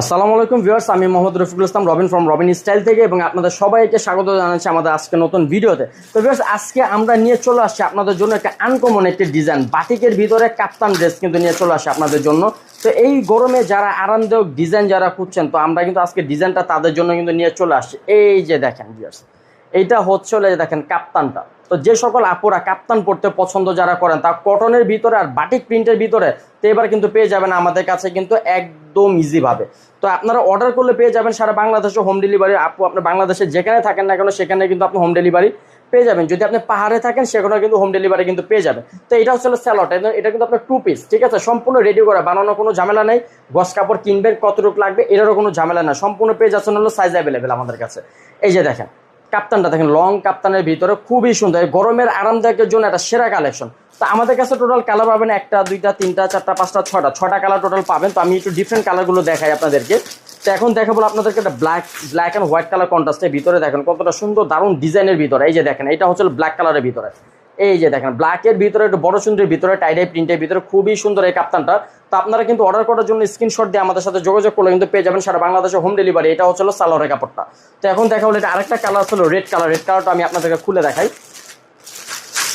আসসালামু আলাইকুম ভিউয়ার্স, আমি Mohammad Rafiqul Islam, Robin from Robin style থেকে এবং আপনাদের সবাইকে স্বাগত জানাচ্ছি আমাদের আজকে নতুন ভিডিওতে। তো ভিউয়ার্স, আজকে আমরা নিয়ে চলে আসছি আপনাদের জন্য একটা আনকমন একটি ডিজাইন বাটিকের ভিতরে কাপ্তান ড্রেস কিন্তু নিয়ে চলে আসছে আপনাদের জন্য। তো এই গরমে যারা আরামদায়ক ডিজাইন যারা খুঁজছেন, তো আমরা কিন্তু আজকে ডিজাইনটা তাদের জন্য কিন্তু নিয়ে চলে আসছি। এই যে দেখেন ভিউয়ার্স এইটা হচ্ছে হলো দেখেন কাপ্তানটা। তো যে সকল আপুরা কাপ্তান পড়তে পছন্দ যারা করেন, তা কটনের ভিতরে আর বাটিক প্রিন্টের ভিতরে তো এবার কিন্তু পেয়ে যাবেন আমাদের কাছে কিন্তু একদম ইজিভাবে তো আপনারা অর্ডার করলে পেয়ে যাবেন সারা বাংলাদেশে হোম ডেলিভারি আপু আপনি বাংলাদেশে যেখানে থাকেন না কেন সেখানে কিন্তু আপনি হোম ডেলিভারি পেয়ে যাবেন। যদি আপনি পাহাড়ে থাকেন সেখানেও কিন্তু হোম ডেলিভারি কিন্তু পেয়ে যাবেন। তো এটা হচ্ছে স্যালট এটা কিন্তু আপনার টু পিস ঠিক আছে? সম্পূর্ণ রেডি করা বানানো কোনো ঝামেলা নেই। গস কাপড় কিনবেন, কতটুকু লাগবে, এটারও কোনো ঝামেলা না সম্পূর্ণ পেয়ে যাচ্ছেন হলো সাইজ অ্যাভেলেবেল আমাদের কাছে। এই যে দেখেন কাপ্তানটা দেখেন লং কাপ্তানের ভিতরে খুবই সুন্দর। গরমের আরামদায়কের জন্য একটা সেরা কালেকশন তো আমাদের কাছে টোটাল কালার পাবেন একটা, দুইটা, তিনটা, চারটা, পাঁচটা, ছটা। ছটা কালার টোটাল পাবেন। তো আমি একটু ডিফারেন্ট কালারগুলো দেখাই আপনাদেরকে। তো এখন দেখাবো আপনাদেরকে একটা black black and white colour কন্ট্রাস্টের ভিতরে দেখেন কতটা সুন্দর, দারুণ ডিজাইনের ভিতরে। এই যে দেখেন, এটা হচ্ছে ব্ল্যাক কালারের ভিতরে। এই যে দেখেন ব্ল্যাকের ভিতরে একটু বড় সুন্দরের ভিতরে টাইডাই প্রিন্টের ভিতরে খুবই সুন্দর এই কাপ্তানটা। তো আপনারা কিন্তু অর্ডার করার জন্য স্ক্রিনশট দিয়ে আমাদের সাথে যোগাযোগ করলে কিন্তু পেয়ে যাবেন সারা বাংলাদেশে হোম ডেলিভারি এটা হচ্ছে সালোয়ারের কাপড়টা। তো এখন দেখা হলো এটা আরেকটা কালার ছিল রেড কালার রেড কালারটা আমি আপনাদেরকে খুলে দেখাই।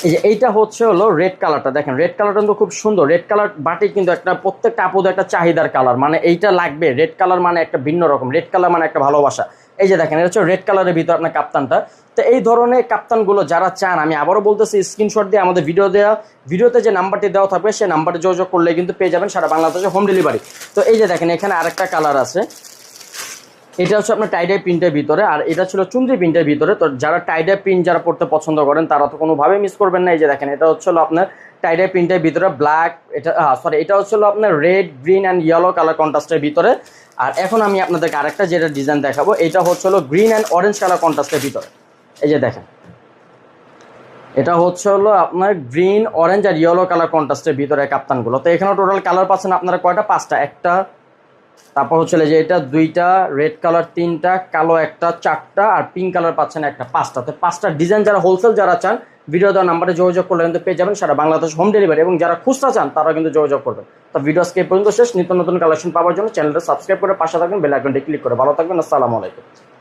এই যে এইটা হচ্ছে হলো রেড কালারটা দেখেন রেড কালারটা কিন্তু খুব সুন্দর। রেড কালার বাটি কিন্তু একটা প্রত্যেকটা আপুদের একটা চাহিদার কালার মানে এইটা লাগবে। রেড কালার মানে একটা ভিন্ন রকম। রেড কালার মানে একটা ভালোবাসা। এই যে দেখেন, এটা হচ্ছে রেড কালারের ভিতর আপনার কাপ্তানটা। তো এই ধরনের কাপ্তানগুলো যারা চান, আমি আবারও বলতেছি স্ক্রিনশট দিয়ে আমাদের ভিডিও দেওয়া ভিডিওতে যে নাম্বারটি দেওয়া থাকবে সেই নাম্বারে যোগাযোগ করলে কিন্তু পেয়ে যাবেন সারা বাংলাদেশে হোম ডেলিভারি তো এই যে দেখেন, এখানে আরেকটা কালার আছে। এটা হচ্ছে আপনার টাইডাই প্রিন্টের ভিতরে, আর এটা ছিল চুন্দ্রি প্রিন্টের ভিতরে। তো যারা টাইডাই প্রিন্ট যারা পড়তে পছন্দ করেন, তারা তো কোনোভাবে মিস করবেন না। এই যে দেখেন, এটা হচ্ছে আপনার টাইডাই প্রিন্টের ভিতরে ব্ল্যাক এটা সরি এটা হচ্ছে আপনার red green and yellow colour কন্ট্রাস্টের ভিতরে। আর এখন আমি আপনাদেরকে আরেকটা যেটা ডিজাইন দেখাবো, এটা হচ্ছে হলো গ্রিন অ্যান্ড অরেঞ্জ কালার কন্ট্রাস্টের ভিতরে। এই যে দেখেন, এটা হচ্ছে হলো আপনার গ্রিন অরেঞ্জ আর ইয়েলো কালার কন্ট্রাস্টের ভিতরে কাপ্তানগুলো তো এখানে টোটাল কালার পাচ্ছেন আপনারা কয়টা? পাঁচটা। একটা তারপর হচ্ছে যে এটা দুইটা রেড কালার তিনটা, কালো একটা, চারটা, আর পিঙ্ক কালার পাচ্ছেন একটা পাঁচটা। তো পাঁচটা ডিজাইন যারা হোলসেল যারা চান ভিডিও দেওয়ার নাম্বারে যোগাযোগ করলে কিন্তু পেয়ে যাবেন সারা বাংলাদেশ হোম ডেলিভারি এবং যারা খুচরা চান তারা কিন্তু যোগাযোগ করবেন। তো ভিডিও স্কেপ পর্যন্ত শেষ। নিত্য নতুন কালেকশন পাওয়ার জন্য চ্যানেলটা সাবস্ক্রাইব করে পাশে থাকবেন বেল আইকনটি ক্লিক করে ভালো থাকবেন। আসসালামু আলাইকুম।